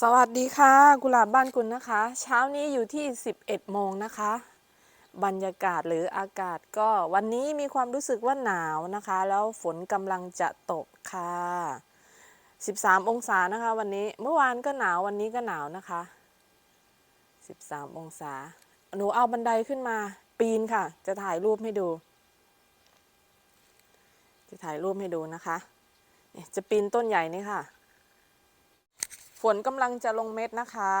สวัสดีค่ะ กุหลาบบ้านคุณนะคะ เช้านี้อยู่ที่ 11 โมงนะคะ บรรยากาศหรืออากาศก็วันนี้มีความรู้สึกว่าหนาวนะคะ แล้วฝนกำลังจะตกค่ะ 13 องศานะคะ วันนี้เมื่อวานก็หนาววันนี้ก็หนาวนะคะ 13 องศา หนูเอาบันไดขึ้นมา ปีนค่ะ จะถ่ายรูปให้ดู จะถ่ายรูปให้ดูนะคะจะปีนต้นใหญ่นี่ค่ะ ฝนกำลังจะลงเม็ดนะคะ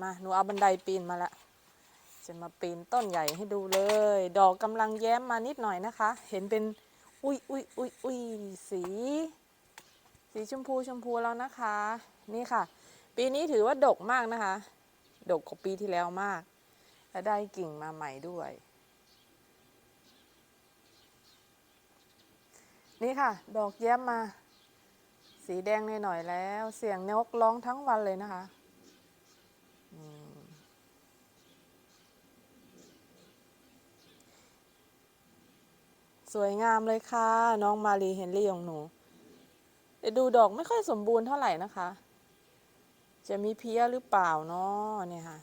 มาหนูเอาบันไดปีนมาละ จะมาปีนต้นใหญ่ให้ดูเลย ดอกกำลังแย้มมานิดหน่อยนะคะ เห็นเป็นอุ้ยอุ้ยอุ้ยอุ้ยสี สีชมพูชมพูแล้วนะคะ นี่ค่ะ ปีนี้ถือว่าดกมากนะคะ ดกกว่าปีที่แล้วมาก และได้กิ่งมาใหม่ด้วย นี่ค่ะ ดอกแย้มมา สีแดงหน่อยๆแล้ว เสียงนกร้องทั้งวันเลยนะคะสวยงามเลยค่ะ น้องมารีเฮนรี่ของหนูแต่ดูดอกไม่ค่อยสมบูรณ์เท่าไหร่นะคะ จะมีเพี้ยหรือเปล่าเนาะเนี่ยค่ะ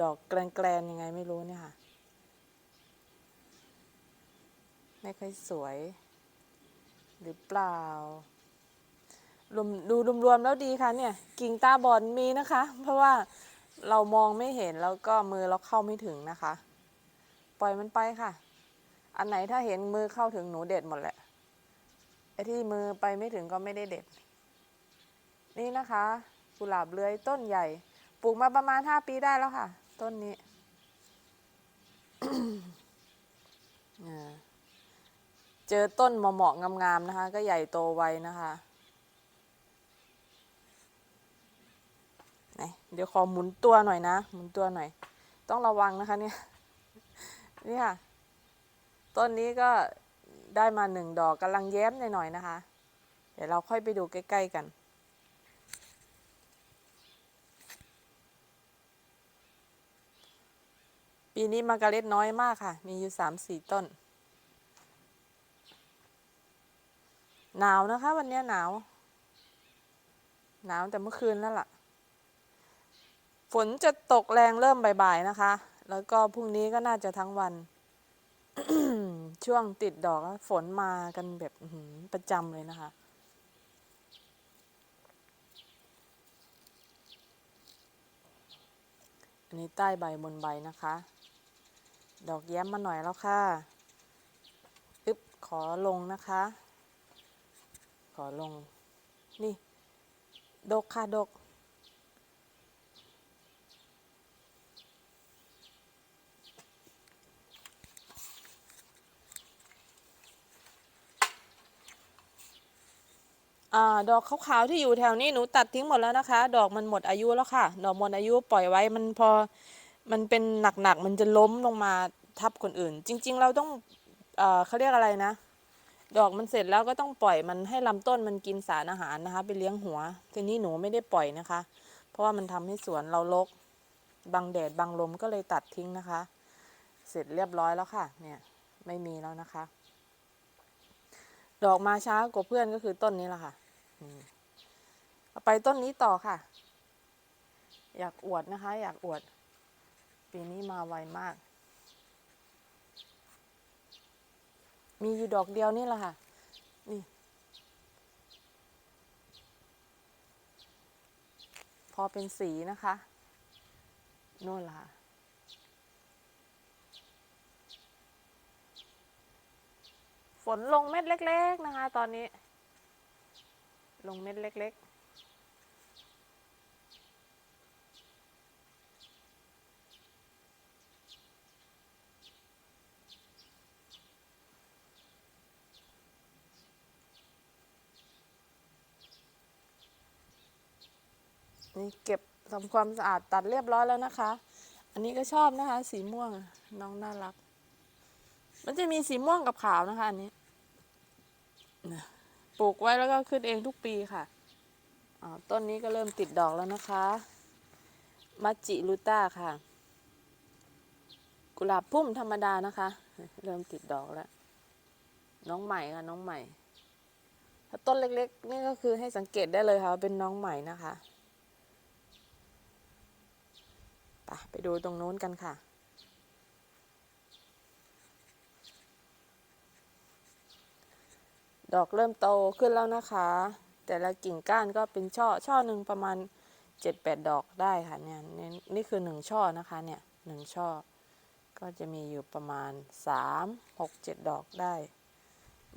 ดอกแกลนๆยังไงไม่รู้เนี่ยค่ะ ไม่ค่อยสวย หรือเปล่า รวมดูรวมๆแล้วดีค่ะเนี่ยกิ่งตาบอดมีนะคะ เพราะว่าเรามองไม่เห็นแล้วก็มือเราเข้าไม่ถึงนะคะ ปล่อยมันไปค่ะ อันไหนถ้าเห็นมือเข้าถึงหนูเด็ดหมดแหละไอ้ที่มือไปไม่ถึงก็ไม่ได้เด็ด นี่นะคะกุหลาบเลื้อยต้นใหญ่ ปลูกมาประมาณห้าปีได้แล้วค่ะ ต้นนี้เจอต้นเหมาะๆงามๆนะคะ ก็ใหญ่โตไวนะคะ ไหนเดี๋ยวขอหมุนตัวหน่อยนะ หมุนตัวหน่อย ต้องระวังนะคะเนี่ยนี่ค่ะ ต้นนี้ก็ได้มาหนึ่งดอกกำลังแย้มหน่อยๆนะคะ เดี๋ยวเราค่อยไปดูใกล้ๆกัน ปีนี้มาการเล็ตน้อยมากค่ะ มีอยู่สามสี่ต้น หนาวนะคะ วันนี้หนาว หนาวแต่เมื่อคืนแล้วล่ะ ฝนจะตกแรงเริ่มบ่ายๆนะคะ แล้วก็พรุ่งนี้ก็น่าจะทั้งวัน ช่วงติดดอกแล้วฝนมากันแบบประจำเลยนะคะ อันนี้ใต้ใบบนใบนะคะ ดอกแย้มมาหน่อยแล้วค่ะอึ๊บขอลงนะคะ ขอลง นี่ ดกค่ะ ดก อ่าดอกขาวๆที่อยู่แถวนี้หนูตัดทิ้งหมดแล้วนะคะ ดอกมันหมดอายุแล้วค่ะ ดอกหมดอายุปล่อยไว้มันพอมันเป็นหนักๆมันจะล้มลงมาทับคนอื่น จริง ๆ เราต้องเอ่อเขาเรียกอะไรนะ ดอกมันเสร็จแล้วก็ต้องปล่อยมันให้ลำต้นมันกินสารอาหารนะคะ ไปเลี้ยงหัว ทีนี้หนูไม่ได้ปล่อยนะคะ เพราะว่ามันทำให้สวนเรารกบังแดดบังลมก็เลยตัดทิ้งนะคะ เสร็จเรียบร้อยแล้วค่ะ เนี่ยไม่มีแล้วนะคะ ดอกมาช้ากว่าเพื่อนก็คือต้นนี้แหละค่ะ เอาไปต้นนี้ต่อค่ะ อยากอวดนะคะ อยากอวด ปีนี้มาไวมาก มีอยู่ดอกเดียวนี่แหละค่ะ นี่ พอเป็นสีนะคะนู่นละ่ะฝนลงเม็ดเล็ก ๆ นะคะ ตอนนี้ ลงเม็ดเล็ก ๆนี่เก็บทำความสะอาดตัดเรียบร้อยแล้วนะคะ อันนี้ก็ชอบนะคะ สีม่วงน้องน่ารัก มันจะมีสีม่วงกับขาวนะคะ อันนี้นะ ปลูกไว้แล้วก็ขึ้นเองทุกปีค่ะอ๋อต้นนี้ก็เริ่มติดดอกแล้วนะคะมัจจิลูต้าค่ะ กุหลาบพุ่มธรรมดานะคะ เริ่มติดดอกแล้ว น้องใหม่ค่ะน้องใหม่ ถ้าต้นเล็กๆ นี่ก็คือให้สังเกตได้เลยค่ะเป็นน้องใหม่นะคะไปไปดูตรงโน้นกันค่ะ ดอกเริ่มโตขึ้นแล้วนะคะ แต่ละกิ่งก้านก็เป็นช่อ ช่อหนึ่งประมาณ 7-8 ดอกได้ค่ะเนี่ยนี่นี่คือหนึ่งช่อนะคะเนี่ยหนึ่งช่อ ก็จะมีอยู่ประมาณ 3 6 7 ดอกได้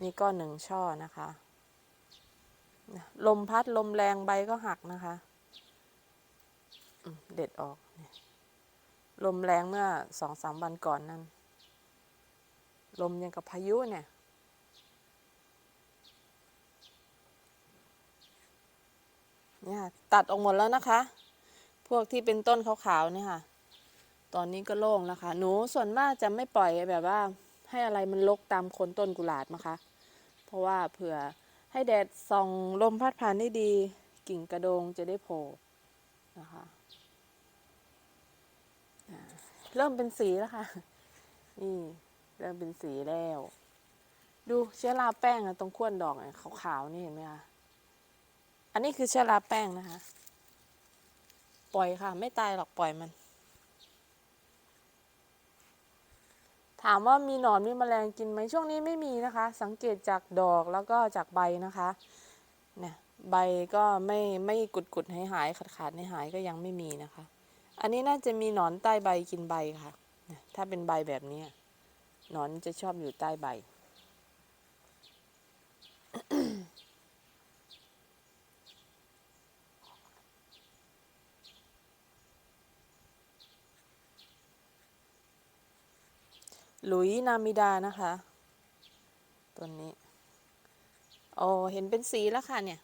นี่ก็หนึ่งช่อนะคะ ลมพัดลมแรงใบก็หักนะคะเด็ดออก ลมแรงเมื่อสองสามวันก่อนนั่น ลมยังกับพายุเนี่ย นี่ยค่ะตัดออกหมดแล้วนะคะ พวกที่เป็นต้นขาวๆเนี่ยค่ะ ตอนนี้ก็โล่งแล้วค่ะหนูส่วนมากจะไม่ปล่อยแบบว่า ให้อะไรมันลกตามคนต้นกุหลาบนะคะ เพราะว่าเผื่อให้แดดส่องลมพัดผ่านได้ดี กิ่งกระโดงจะได้โผล่นะคะเริ่มเป็นสีแล้วค่ะ นี่เริ่มเป็นสีแล้ว ดูเชื้อราแป้งอะตรงขั้วดอกขาวๆนี่เห็นไหมคะ อันนี้คือเชื้อราแป้งนะคะ ปล่อยค่ะ ไม่ตายหรอกปล่อยมัน ถามว่ามีหนอนมีแมลงกินไหมช่วงนี้ไม่มีนะคะ สังเกตจากดอกแล้วก็จากใบนะคะเนี่ยใบก็ไม่ไม่กุดกุดหายหายขาดขาดหายหายก็ยังไม่มีนะคะ อันนี้น่าจะมีหนอนใต้ใบกินใบค่ะ ถ้าเป็นใบแบบนี้หนอนจะชอบอยู่ใต้ใบ หลุยนามิดานะคะต้นนี้ โอ้เห็นเป็นสีแล้วค่ะเนี่ย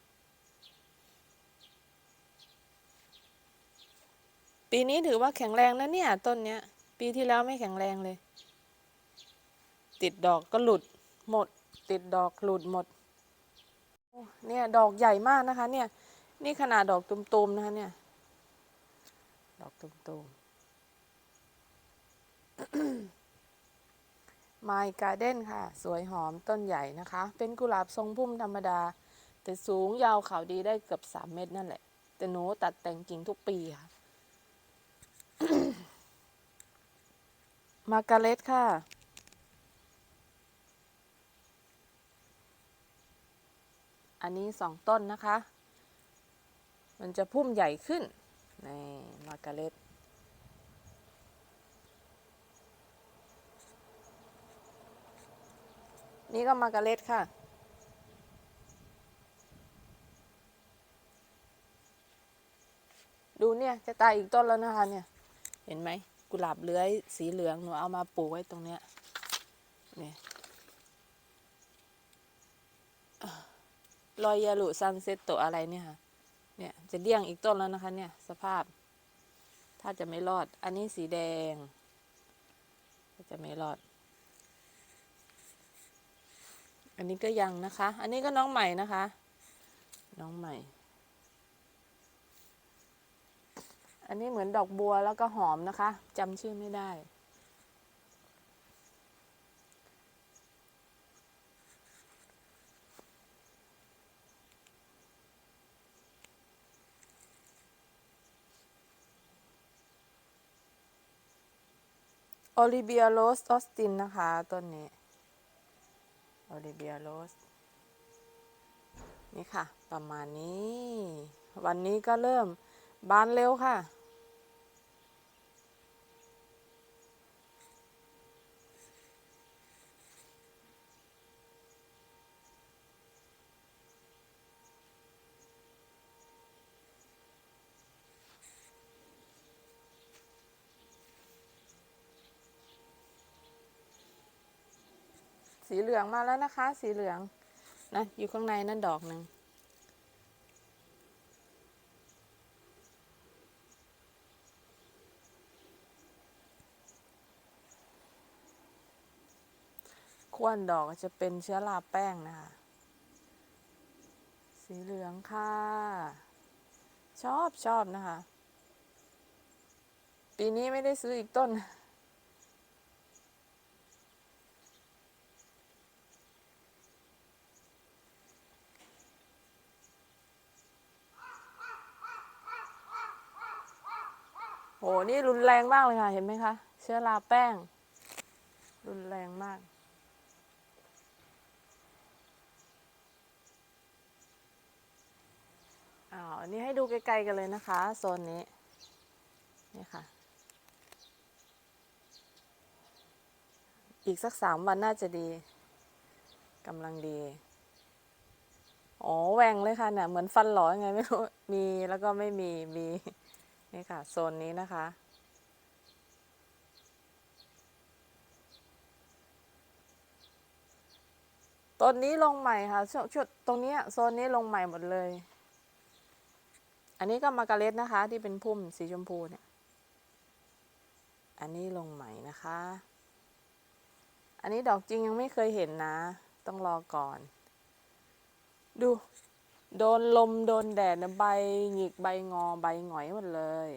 ปีนี้ถือว่าแข็งแรงนะเนี่ย ต้นเนี้ย ปีที่แล้วไม่แข็งแรงเลย ติดดอกก็หลุดหมด ติดดอกหลุดหมด เนี่ยดอกใหญ่มากนะคะ เนี่ย นี่ขนาดดอกตุมๆนะคะเนี่ย ดอกตุ่มๆ ไมการ์เด้นค่ะ สวยหอมต้นใหญ่นะคะ เป็นกุหลาบทรงพุ่มธรรมดา แต่สูงยาวเขาดีได้เกือบ 3 เมตรนั่นแหละ แต่หนูตัดแต่งกิ่งทุกปีค่ะ มาการ์เล็ตค่ะ อันนี้สองต้นนะคะ มันจะพุ่มใหญ่ขึ้นในมาการ์เล็ต นี่ก็มาการเล็ตค่ะ ดูเนี่ยจะตายอีกต้นแล้วนะคะเนี่ย เห็นไหมกุหลาบเลื้อยสีเหลืองหนูเอามาปลูกไว้ตรงเนี้ยเนี่ยรอยยาลุซันเซ็ตโตอะไรเนี่ยค่ะ เนี่ยจะเดี่ยงอีกต้นแล้วนะคะ เนี่ย สภาพ ถ้าจะไม่รอด อันนี้สีแดง จะไม่รอด อันนี้ก็ยังนะคะ อันนี้ก็น้องใหม่นะคะ น้องใหม่ อันนี้เหมือนดอกบัวแล้วก็หอมนะคะจำชื่อไม่ได้โอลิเบียโรสออสตินนะคะต้นนี้ โอลิเบียโรสนี่ค่ะ ประมาณนี้ วันนี้ก็เริ่มบานเร็วค่ะ สีเหลืองมาแล้วนะคะ สีเหลืองนะอยู่ข้างในนั่นดอกหนึ่งควนดอกจะเป็นเชื้อราแป้งนะคะ สีเหลืองค่ะ ชอบชอบนะคะ ปีนี้ไม่ได้ซื้ออีกต้น นี่รุนแรงมากเลยค่ะ เห็นไหมคะ เชื้อราแป้ง รุนแรงมาก อ้าวอันนี้ให้ดูไกลๆกันเลยนะคะ โซนนี้ นี่ค่ะ อีกสักสามวันน่าจะดีกำลังดี อ๋อแหวงเลยค่ะเนี่ยเหมือนฟันหลอยังไงไม่รู้ มีแล้วก็ไม่มี มี นี่ค่ะ โซนนี้นะคะ ต้นนี้ลงใหม่ค่ะช่วงช่วงตรงเนี้ยโซนนี้ลงใหม่หมดเลย อันนี้ก็มาการเล็ตนะคะ ที่เป็นพุ่มสีชมพูเนี่ย อันนี้ลงใหม่นะคะ อันนี้ดอกจริงยังไม่เคยเห็นนะ ต้องรอก่อน ดู โดนลมโดนแดดนี่ยใบหงิกใบงอใบหงอยหมดเลย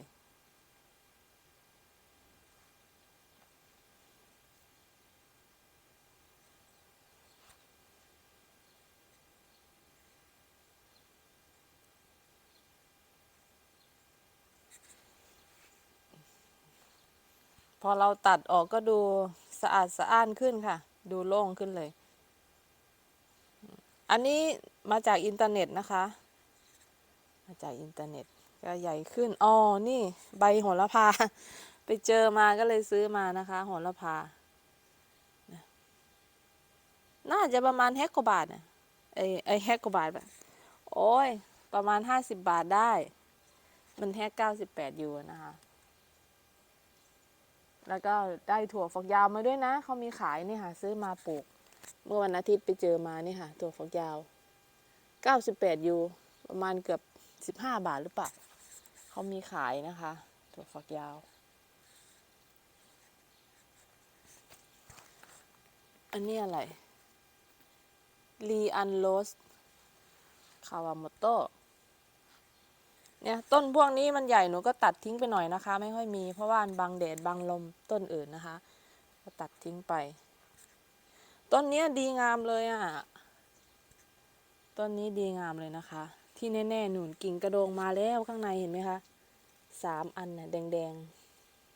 พอเราตัดออกก็ดูสะอาดสะอ้านขึ้นค่ะ ดูโล่งขึ้นเลย อันนี้ มาจากอินเทอร์เน็ตนะคะ มาจากอินเทอร์เน็ตก็ใหญ่ขึ้นอ๋อนี่ใบโหระพา ไปเจอมาก็เลยซื้อมานะคะโหระพา น่าจะประมาณแฮกกว่าบาทเนี่ยไอไอแฮกกว่าบาทแบบโอ้ย ประมาณห้าสิบบาทได้ มันแฮกเก้าสิบแปดยูนะคะ แล้วก็ได้ถั่วฝักยาวมาด้วยนะ เขามีขายนี่ค่ะ ซื้อมาปลูก เมื่อวันอาทิตย์ไปเจอมานี่ค่ะ ถั่วฝักยาว 98 ยูประมาณเกือบ 15 บาทหรือเปล่าเขามีขายนะคะ ถั่วฝักยาว อันนี้อะไรลีอันโรสคาวาโมโตเนี่ยต้นพวกนี้มันใหญ่หนูก็ตัดทิ้งไปหน่อยนะคะ ไม่ค่อยมีเพราะว่าบังแดดบังลมต้นอื่นนะคะ ก็ตัดทิ้งไป ต้นเนี้ยดีงามเลยอะ ต้นนี้ดีงามเลยนะคะ ที่แน่ๆหนุนกิ่งกระโดงมาแล้วข้างในเห็นไหมคะสามอันน่ะแดง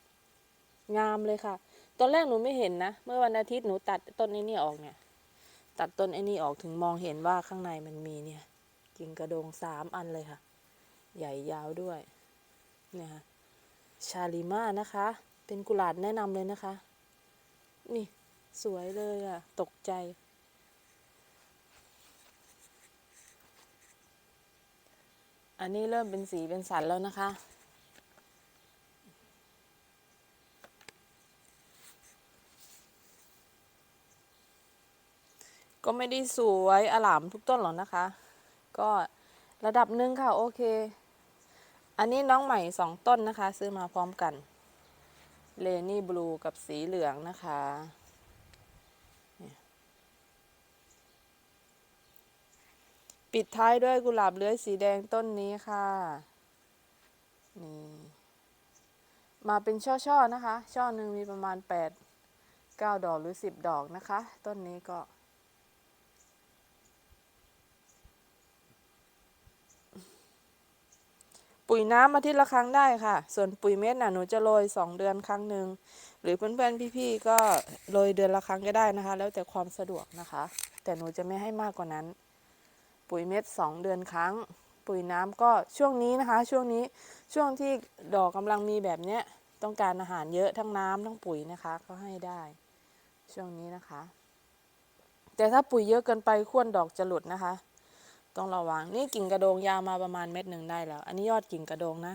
ๆ งามเลยค่ะ ตอนแรกหนูไม่เห็นนะ เมื่อวันอาทิตย์หนูตัดต้นไอ้นี่ออกเนี่ย ตัดต้นไอ้นี่ออกถึงมองเห็นว่าข้างในมันมีเนี่ย กิ่งกระโดงสามอันเลยค่ะ ใหญ่ยาวด้วย เนี่ยค่ะ ชาลิมานะคะ เป็นกุหลาบแนะนำเลยนะคะ นี่สวยเลยอะตกใจ อันนี้เริ่มเป็นสีเป็นสันแล้วนะคะ ก็ไม่ได้สวยอลามทุกต้นหรอกนะคะ ก็ระดับหนึ่งค่ะ โอเค อันนี้น้องใหม่สองต้นนะคะ ซื้อมาพร้อมกันเลนี่บลูกับสีเหลืองนะคะเนี่ย ปิดท้ายด้วยกุหลาบเลื้อยสีแดงต้นนี้ค่ะ นี่ มาเป็นช่อๆนะคะ ช่อหนึ่งมีประมาณ 8 9 ดอกหรือ 10 ดอกนะคะ ต้นนี้ก็ปุ๋ยน้ำอาทิตย์ละครั้งได้ค่ะ ส่วนปุ๋ยเม็ดน่ะหนูจะโรยสองเดือนครั้งหนึ่ง หรือเพื่อนๆพี่ๆก็โรยเดือนละครั้งก็ได้นะคะ แล้วแต่ความสะดวกนะคะ แต่หนูจะไม่ให้มากกว่านั้น ปุ๋ยเม็ดสองเดือนครั้ง ปุ๋ยน้ำก็ช่วงนี้นะคะ ช่วงนี้ช่วงที่ดอกกำลังมีแบบเนี้ยต้องการอาหารเยอะทั้งน้ำทั้งปุ๋ยนะคะ ก็ให้ได้ช่วงนี้นะคะ แต่ถ้าปุ๋ยเยอะเกินไปขั้วดอกจะหลุดนะคะ ต้องระวังนี่กิ่งกระโดงยาวมาประมาณเม็ดหนึ่งได้แล้ว อันนี้ยอดกิ่งกระโดงนะ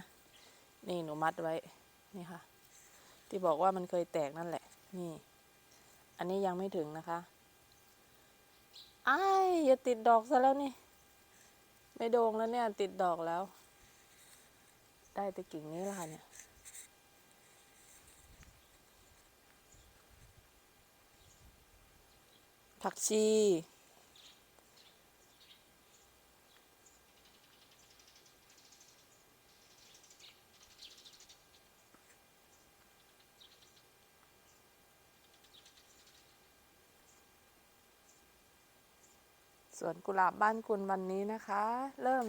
นี่หนูมัดไว้นี่ค่ะ ที่บอกว่ามันเคยแตกนั่นแหละ นี่ อันนี้ยังไม่ถึงนะคะ อ้ายอย่าติดดอกซะแล้วนี่ ไม่โดงแล้วเนี่ย ติดดอกแล้ว ได้แต่กิ่งนี้ละค่ะเนี่ย ผักชี สวนกุหลาบบ้านคุณวันนี้นะคะ เริ่ม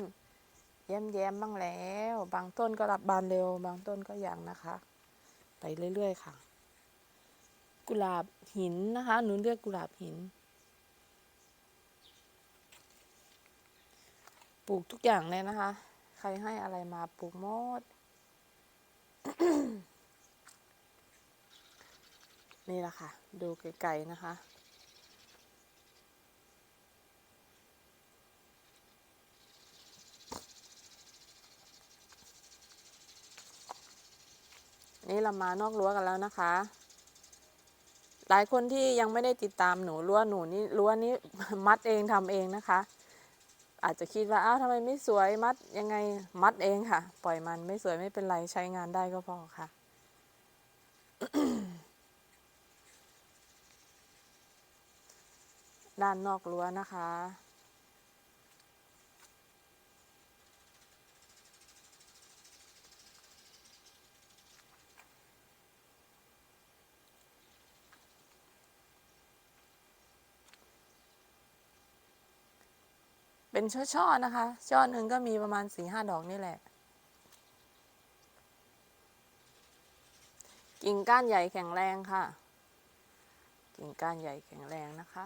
ย้มแย้มๆบ้างแล้ว บางต้นก็รับบานเร็ว บางต้นก็ยังนะคะ ไปเรื่อยๆค่ะ กุหลาบหินนะคะหนูเรียกกุหลาบหิน ปลูกทุกอย่างเลยนะคะ ใครให้อะไรมาปลูกหมดนี่แหละค่ะ ดูไกลๆนะคะ นี่เรามานอกรั้วกันแล้วนะคะ หลายคนที่ยังไม่ได้ติดตามหนูรั้วหนูนี่รั้วนี้มัดเองทำเองนะคะ อาจจะคิดว่าอ้าวทำไมไม่สวยมัดยังไงมัดเองค่ะ ปล่อยมันไม่สวยไม่เป็นไรใช้งานได้ก็พอค่ะด้านนอกรั้วนะคะ เป็นช่อๆนะคะ ช่อหนึ่งก็มีประมาณสี่ห้าดอกนี่แหละ กิ่งก้านใหญ่แข็งแรงค่ะ กิ่งก้านใหญ่แข็งแรงนะคะ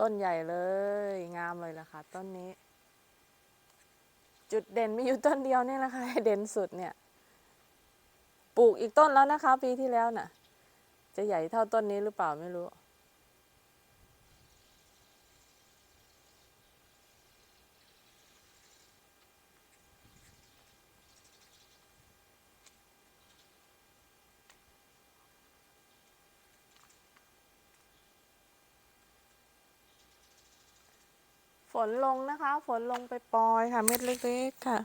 ต้นใหญ่เลย งามเลยล่ะค่ะ ต้นนี้ จุดเด่นมีอยู่ต้นเดียวเนี่แหละค่ะเด่นสุดเนี่ย ปลูกอีกต้นแล้วนะคะ ปีที่แล้วน่ะ จะใหญ่เท่าต้นนี้หรือเปล่าไม่รู้ นลงนะคะ ฝนลงไปปลอยค่ะ เม็ดเล็กๆค่ะ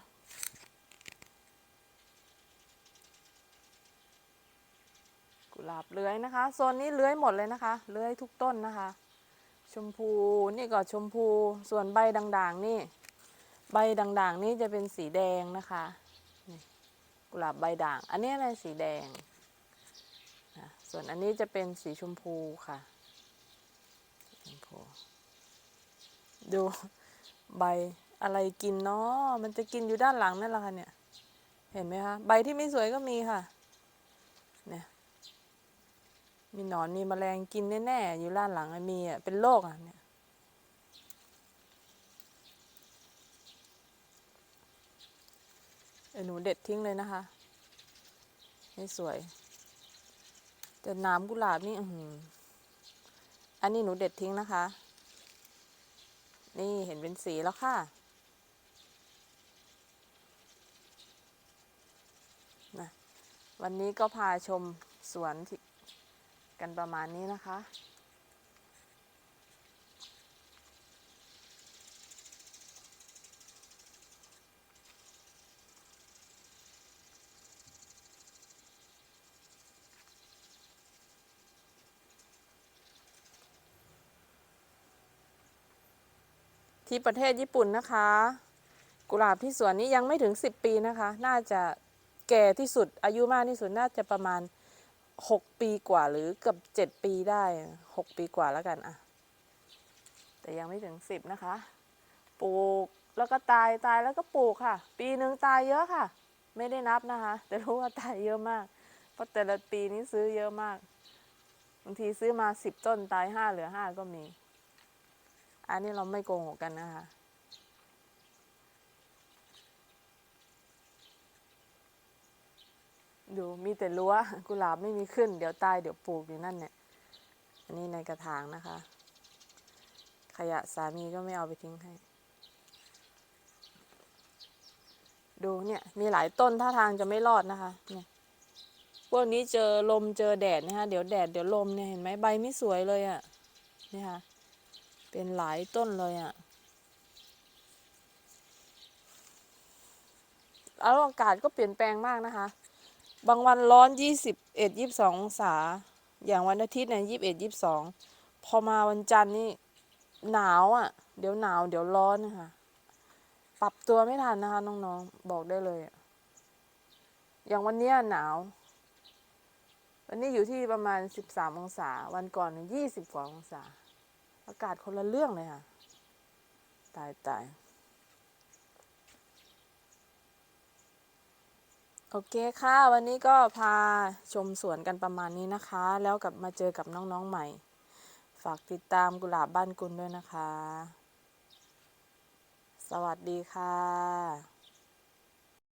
กุหลาบเลื้อยนะคะโซนนี้เลื้อยหมดเลยนะคะ เลื้อยทุกต้นนะคะ ชมพูนี่ก็ชมพูส่วนใบด่างๆ นี่ ใบด่างๆ นี่จะเป็นสีแดงนะคะกุหลาบใบด่าง อันนี้อะไรสีแดง ส่วนอันนี้จะเป็นสีชมพูค่ะชมพู ดูใบอะไรกินเนาะมันจะกินอยู่ด้านหลังนั่นแหละค่ะเนี่ย เห็นไหมคะ ใบที่ไม่สวยก็มีค่ะ เนี่ย มีหนอนมีแมลงกินแน่ๆอยู่ด้านหลังมีอะเป็นโรคอะเนี่ยหนูเด็ดทิ้งเลยนะคะไม่สวย แต่น้ำกุหลาบนี่ อือันนี้หนูเด็ดทิ้งนะคะ นี่เห็นเป็นสีแล้วค่ะ นะวันนี้ก็พาชมสวนกันประมาณนี้นะคะ ที่ประเทศญี่ปุ่นนะคะ กุหลาบที่สวนนี้ยังไม่ถึง 10 ปีนะคะ น่าจะแก่ที่สุดอายุมากที่สุดน่าจะประมาณ 6 ปีกว่าหรือเกือบ7 ปีได้ 6 ปีกว่าแล้วกันอะแต่ยังไม่ถึง 10 นะคะ ปลูกแล้วก็ตายตายแล้วก็ปลูกค่ะ ปีหนึ่งตายเยอะค่ะ ไม่ได้นับนะคะ แต่รู้ว่าตายเยอะมาก เพราะแต่ละปีนี้ซื้อเยอะมากบางทีซื้อมา 10 ต้นตาย 5 เหลือ 5 ก็มี อันนี้เราไม่โกหกกันนะคะ ดูมีแต่รั้วกุหลาบไม่มีขึ้น เดี๋ยวตายเดี๋ยวปลูกอยู่นั่นเนี่ย อันนี้ในกระถางนะคะ ขยะสามีก็ไม่เอาไปทิ้งให้ ดูเนี่ยมีหลายต้นท่าทางจะไม่รอดนะคะ เนี่ยพวกนี้เจอลมเจอแดดนะคะเดี๋ยวแดดเดี๋ยวลมเนี่ยเห็นไหมใบไม่สวยเลยอะ่ะนี่ค่ะ เป็นหลายต้นเลยอะ่ะแล้วอากาศก็เปลี่ยนแปลงมากนะคะ บางวันร้อนยี่สิบเอ็ดยี่สิบสององศา อย่างวันอาทิตย์เนี่ยยี่สิบเอ็ดยี่สิบสองพอมาวันจันทร์นี่หนาวอะ่ะ เดี๋ยวหนาว เดี๋ยวร้อนนะคะ ปรับตัวไม่ทันนะคะน้องๆ บอกได้เลยอะอย่างวันเนี้ยหนาว วันนี้อยู่ที่ประมาณสิบสามองศา วันก่อนยี่สิบกว่าองศา อากาศคนละเรื่องเลยค่ะ ตายตายโอเคค่ะ วันนี้ก็พาชมสวนกันประมาณนี้นะคะ แล้วกลับมาเจอกับน้องๆใหม่ ฝากติดตามกุหลาบบ้านกุลด้วยนะคะ สวัสดีค่ะ